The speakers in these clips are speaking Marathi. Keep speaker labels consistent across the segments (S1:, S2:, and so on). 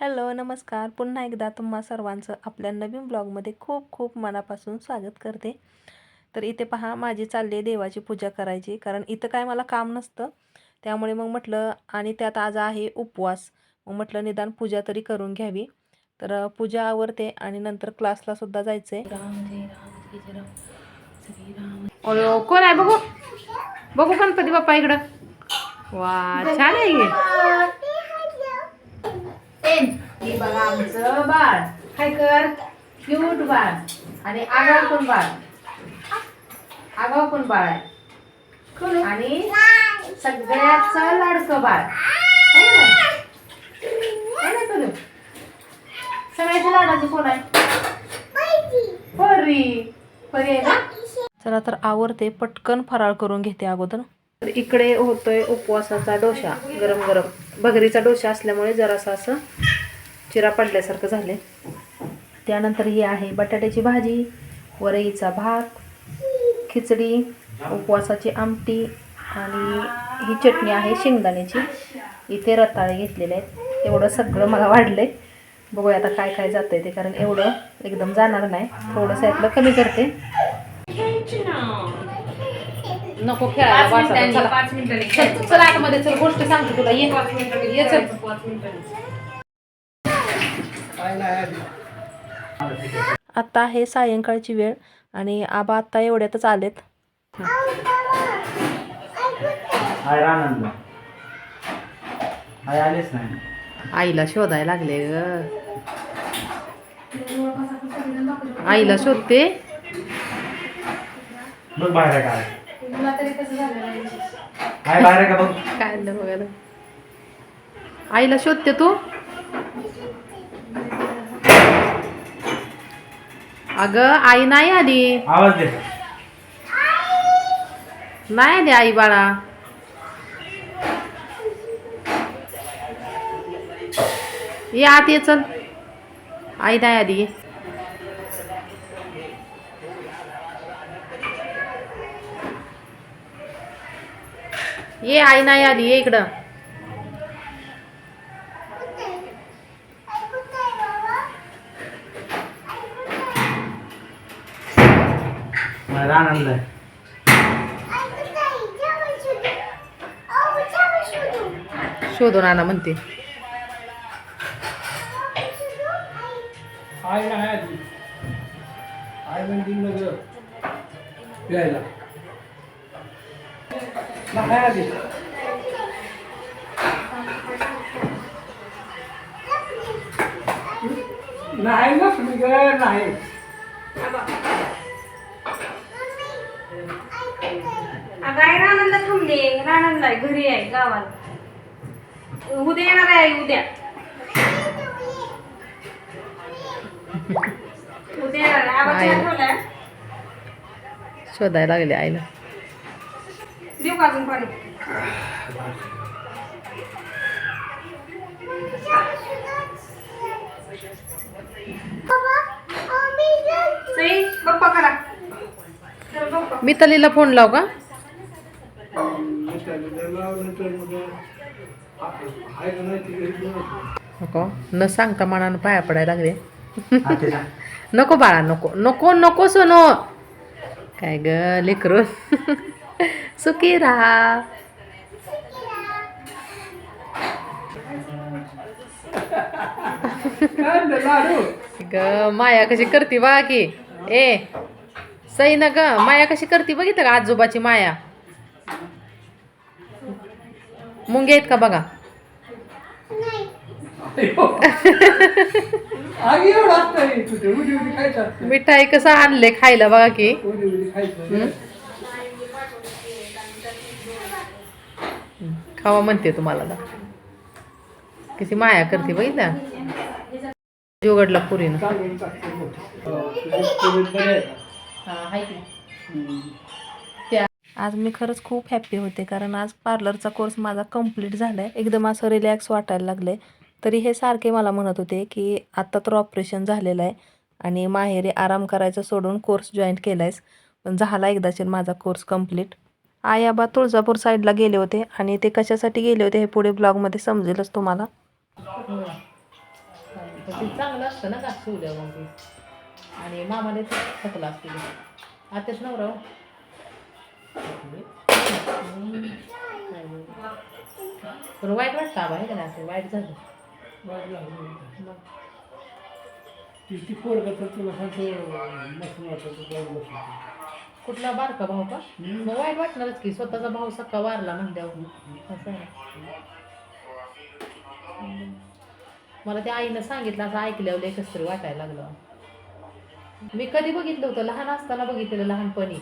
S1: हॅलो नमस्कार. पुन्हा एकदा तुम्हा सर्वांचं आपल्या नवीन ब्लॉगमध्ये खूप खूप मनापासून स्वागत करते. तर इथे पहा माझी चालली आहे देवाची पूजा करायची. कारण इथं काय मला काम नसतं. त्यामुळे मग म्हटलं आणि त्यात आज आहे उपवास. मग म्हटलं निदान पूजा तरी करून घ्यावी. तर पूजा आवरते आणि नंतर क्लासला सुद्धा जायचं आहे
S2: कोण आहे? बघू. बघू गणपती बाप्पा इकडं. वा छान आहे बघा आमचं. बाळ. काय कर. क्यूट बाळ. आणि आगाव पण बाळ. आगाव पण बाळ आहे. आणि सगळ्याच लाडकं बाळ. सगळ्याच्या लाडाची कोण आहे? परी. परी आहे ना?
S1: चला तर आवरते. पटकन फराळ करून घेते अगोदर. तर इकडे होतोय उपवासाचा डोशा गरम गरम भगरीचा डोशा असल्यामुळे जरासा असं चिरा पडल्यासारखं झाले त्यानंतर ही आहे बटाट्याची भाजी वरईचा भात खिचडी उपवासाची आमटी आणि ही चटणी आहे शेंगदाण्याची. इथे रताळे घेतलेले आहेत. एवढं सगळं मला वाढलंय. बघूया आता काय काय जातंय ते कारण एवढं एकदम जाणार नाही. थोडंसं यातलं कमी करते.
S2: नको खेळायला चला. आतमध्ये चल गोष्ट सांगते तुला. ये
S3: पाच मिनिटांनी.
S2: ये चल
S1: आत्ता आहे सायंकाळची वेळ आणि आबा आत्ता एवढ्यातच आलेत.
S4: हाय आनंद हाय आलेच नाही.
S2: आईला शोधायला लागले ग. आईला शोधते?
S4: बाहेर काय हाय बाहेर आहे का बघ?
S2: काय आणलं बघायला? आईला शोधते तू? अगं आई नाही आली.
S4: आवाज दे.
S2: नाही आली आई बाळा. ये आत ये चल. आई नाही आली. ये. ये आई नाही आली ये इकडं
S4: बाहेर आनंद आहे
S2: शोधून आणा म्हणते.
S5: नाही म्हणजे नाही ना तुम्ही नाही.
S3: अगं आई रानंदा थांबले. आहे घरी आहे गावाला. उद्या येणार आहे उद्या. उद्या येणार आहे. आवाज
S2: आहे.
S3: ठेवलाय
S2: शोधायला लागले आईला.
S3: देऊ का अजून पाणी? सई गप्पा करा. चल गप्पा.
S2: मितालीला फोन लाव का?
S5: नाही तिकडे
S2: नको. न सांगता मनानं पाया पडायला लागले. नको बाळा नको. नको नको सोनो. काय ग लेकरू. सुखी राहा. ग माया कशी करते बघा की. ए सई ना ग माया कशी करते बघितलं का आजोबाची माया? मुंग्या आहेत का बघा? मिठाई कसं आणले खायला बघा की. खावा म्हणते तुम्हाला. किती माया करते बघितलं जोगडला पुरीनं.
S1: आज मी खरंच खूप हॅप्पी होते कारण आज पार्लरचा कोर्स माझा कंप्लीट झाला आहे एकदम असं रिलॅक्स वाटायला लागलं आहे तरी हे सारखे मला म्हणत होते की आत्ता तर ऑपरेशन झालेलं आहे आणि माहेरी आराम करायचं सोडून कोर्स जॉईन केला आहेस पण झाला एकदाचे माझा कोर्स कंप्लीट आई तुळजापूर साईडला गेले होते आणि ते कशासाठी गेले होते हे पुढे ब्लॉगमध्ये समजेलच तुम्हाला.
S2: चांगलं असतं ना का? आणि मामाने ते आताच नवरा हो. पण वाईट वाटतं आबा आहे का नाही? असं वाईट झालं.
S5: ती ती पोरगं तर तुला सांगतो मस्त वाटत जाऊन बसलं
S2: कुठला बारका भाऊ का? मग वाईट वाटणारच की स्वतःचा भाऊ सक्का वारला म्हणल्यावर. असं आहे. मला त्या आईनं सांगितलं असं ऐकल्यावर एकच तरी वाटायला लागलं. मी कधी बघितलं होतं लहान असताना बघितलेलं लहानपणी.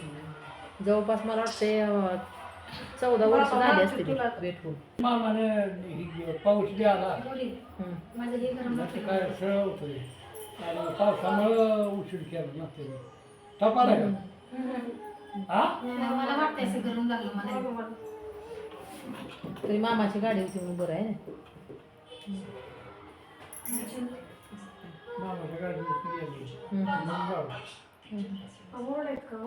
S2: जवळपास मला वाटते चौदा वर्ष झाली असते भेटून
S5: मामाने पाऊस बी आला.
S2: हम्म.
S5: मग ते काय सरळ होतं आणि पावसामुळं उशीर केला नसते तपाला हा
S2: तरी मामाची गाडी होती म्हणून बरं आहे ना.
S5: मामाच्या गाडीवर गेली.
S3: हो?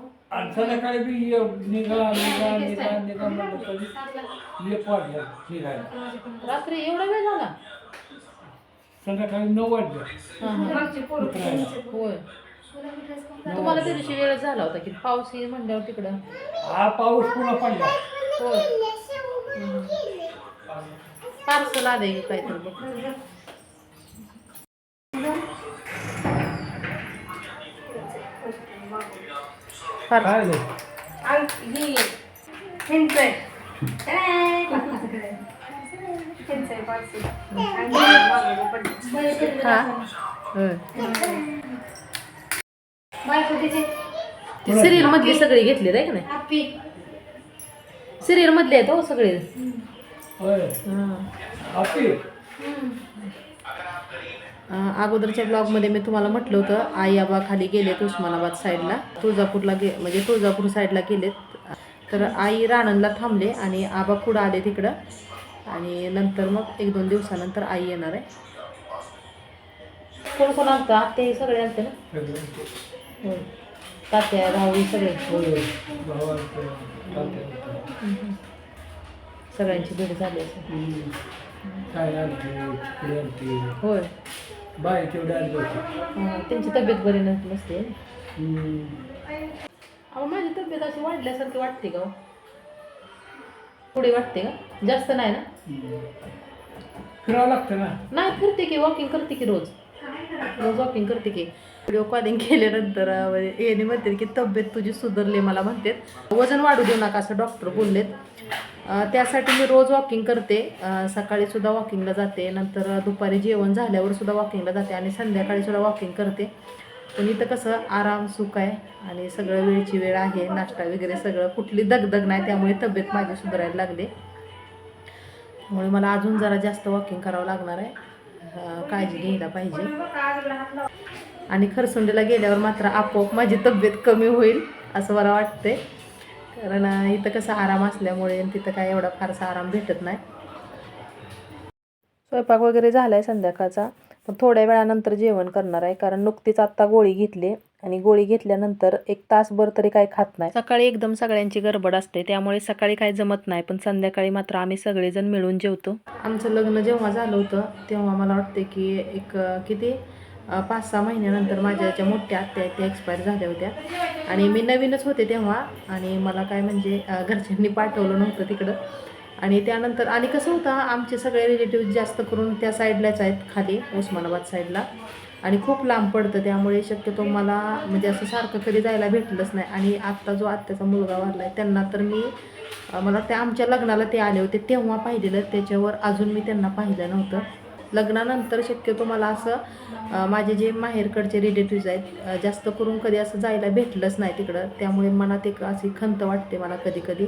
S5: बी ये- निघा निघा निघा निघा म्हणलं तरी एक वाजलं निघायला.
S2: रात्री एवढा वेळ झाला?
S5: संध्याकाळी नऊ वाजले.
S2: होय. तुम्हाला त्या दिवशी वेळ झाला होता की पाऊस येईल म्हणल्यावर तिकडं?
S5: हा पाऊस पुन्हा पडला.
S2: होय. पार्सल आलंय की काहीतरी. बघ
S5: काय
S3: ही बायको
S2: सिरियल मधली सगळी घेतली आहे का नाही?
S3: हॅपी
S2: सिरियल मधले आहेत हो सगळे.
S5: होय.
S2: हा. अगोदरच्या ब्लॉगमध्ये मी तुम्हाला म्हटलं होतं आई आबा खाली गेलेत उस्मानाबाद साईडला तुळजापूरला गे म्हणजे तुळजापूर साईडला गेलेत. तर आई राणंदला थांबले आणि आबा पुढं आले तिकडं. आणि नंतर मग एक दोन दिवसानंतर आई येणार आहे. कोण कोण आलतं? आत्या हे सगळे आलते ना? होय तात्या भाऊ हे सगळे सगळ्यांची भेट झाली असेल.
S5: आणते आणते
S2: होय.
S5: बाय तेवढे आणले होते
S2: त्यांची तब्येत बरी नस- नसते
S5: हम्म.
S2: अहो माझी तब्येत अशी वाढल्यासारखी वाटते का हो? पुढे वाटते का जास्त नाही ना
S5: हम्म. फिरावं लागतं ना
S2: नाही फिरते की वॉकिंग करते की रोज रोज वॉकिंग करते की. व्हिडिओ कॉलिंग केल्यानंतर याने म्हणते की तब्येत तुझी सुधारली मला म्हणतात. वजन वाढू देऊ नका असं डॉक्टर बोललेत. त्यासाठी मी रोज वॉकिंग करते. सकाळी सुद्धा वॉकिंगला जाते. नंतर दुपारी जेवण झाल्यावर सुद्धा वॉकिंगला जाते. आणि संध्याकाळी सुद्धा वॉकिंग करते. पण इथं कसं आराम सुख आहे. आणि सगळं वेळची वेळ आहे. नाश्ता वगैरे सगळं कुठली दगदग नाही. त्यामुळे तब्येत माझी सुधारायला लागली. त्यामुळे मला अजून जरा जास्त वॉकिंग करावं लागणार आहे. काळजी घ्यायला पाहिजे. आणि खरसुंडीला गेल्यावर मात्र आपोआप माझी तब्येत कमी होईल असं मला वाटते कारण इथं कसं आराम असल्यामुळे तिथं काय एवढा फारसा आराम भेटत नाही. स्वयंपाक वगैरे झाला आहे संध्याकाळचा. पण थोड्या वेळानंतर जेवण करणार आहे कारण नुकतीच आत्ता गोळी घेतली. आणि गोळी घेतल्यानंतर एक तासभर तरी काही खात नाही. सकाळी एकदम सगळ्यांची गडबड असते त्यामुळे सकाळी काही जमत नाही पण संध्याकाळी मात्र आम्ही सगळेजण मिळून जेवतो. आमचं लग्न जेव्हा झालं होतं तेव्हा मला वाटते की एक किती पाच सहा महिन्यानंतर माझ्या ज्या मोठ्या आत्या आहेत त्या एक्सपायर झाल्या होत्या. आणि मी नवीनच होते तेव्हा आणि मला काय म्हणजे घरच्यांनी पाठवलं नव्हतं तिकडं. आणि त्यानंतर आणि कसं होतं आमचे सगळे रिलेटिव्ह जास्त करून त्या साईडलाच आहेत खाली उस्मानाबाद साईडला आणि खूप लांब पडतं त्यामुळे शक्यतो मला म्हणजे असं सारखं कधी जायला भेटलंच नाही. आणि आत्ता जो आत्याचा मुलगा वारला आहे त्यांना तर मी मला त्या आमच्या लग्नाला ते आले होते तेव्हा पाहिलेलं त्याच्यावर अजून मी त्यांना पाहिलं नव्हतं. लग्नानंतर शक्यतो मला असं माझे जे माहेरकडचे रिलेटिव्ज आहेत जास्त करून कधी असं जायला भेटलंच नाही तिकडं. त्यामुळे मनात एक अशी खंत वाटते मला कधी कधी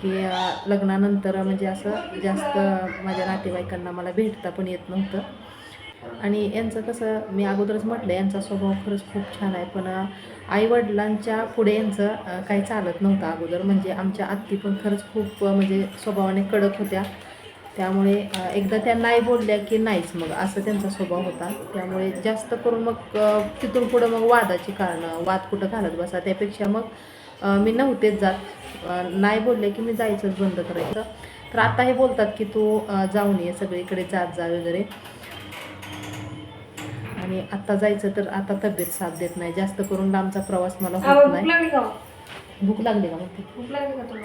S2: की लग्नानंतर म्हणजे असं जास्त माझ्या नातेवाईकांना मला भेटता पण येत नव्हतं. आणि यांचं कसं मी अगोदरच म्हटलं यांचा स्वभाव खरंच खूप छान आहे. पण आईवडिलांच्या पुढे यांचं काही चालत नव्हतं अगोदर. म्हणजे आमच्या आत्ती पण खरंच खूप म्हणजे स्वभावाने कडक होत्या. त्यामुळे एकदा त्या नाही बोलल्या की नाहीच मग असं त्यांचा स्वभाव होता. त्यामुळे जास्त करून मग तिथून पुढं मग वादाची कारणं वाद कुठं घालत बसा त्यापेक्षा मग मी नव्हतेच जात. नाही बोलले की मी जायचंच बंद करायचं. तर आता हे बोलतात की तू जाऊन ये सगळीकडे जात जा वगैरे. आणि आता जायचं तर आता तब्येत साथ देत नाही. जास्त करून लांबचा प्रवास मला होत नाही.
S3: लागली का हो?
S2: भूक लागली का मग
S3: भूक लागली का तुला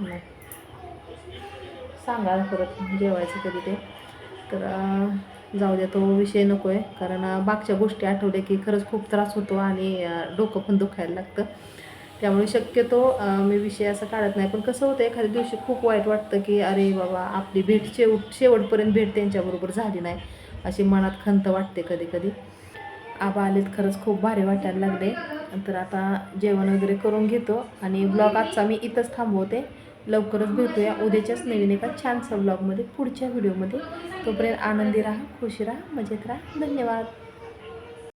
S2: नाही. सांगा परत जेवायचं कधी ते. तर जाऊ द्या तो विषय नको आहे कारण अं, मागच्या गोष्टी आठवल्या की खरंच खूप त्रास होतो आणि डोकं पण दुखायला लागतं. त्यामुळे शक्यतो मी विषय असं काढत नाही. पण कसं होतं एखाद्या दिवशी खूप वाईट वाटतं की अरे बाबा आपली भेट शेवट शेवटपर्यंत भेट त्यांच्याबरोबर झाली नाही. अशी मनात खंत वाटते कधी कधी. आबा आलेत खरंच खूप भारी वाटायला लागले. तर आता जेवण वगैरे करून घेतो आणि ब्लॉग आजचा मी इथंच थांबवते. लवकरच भेटूया उद्याच्याच नवीन एका छानसा ब्लॉगमध्ये पुढच्या व्हिडिओमध्ये तोपर्यंत आनंदी राहा खुशी राहा मजेत राहा. धन्यवाद.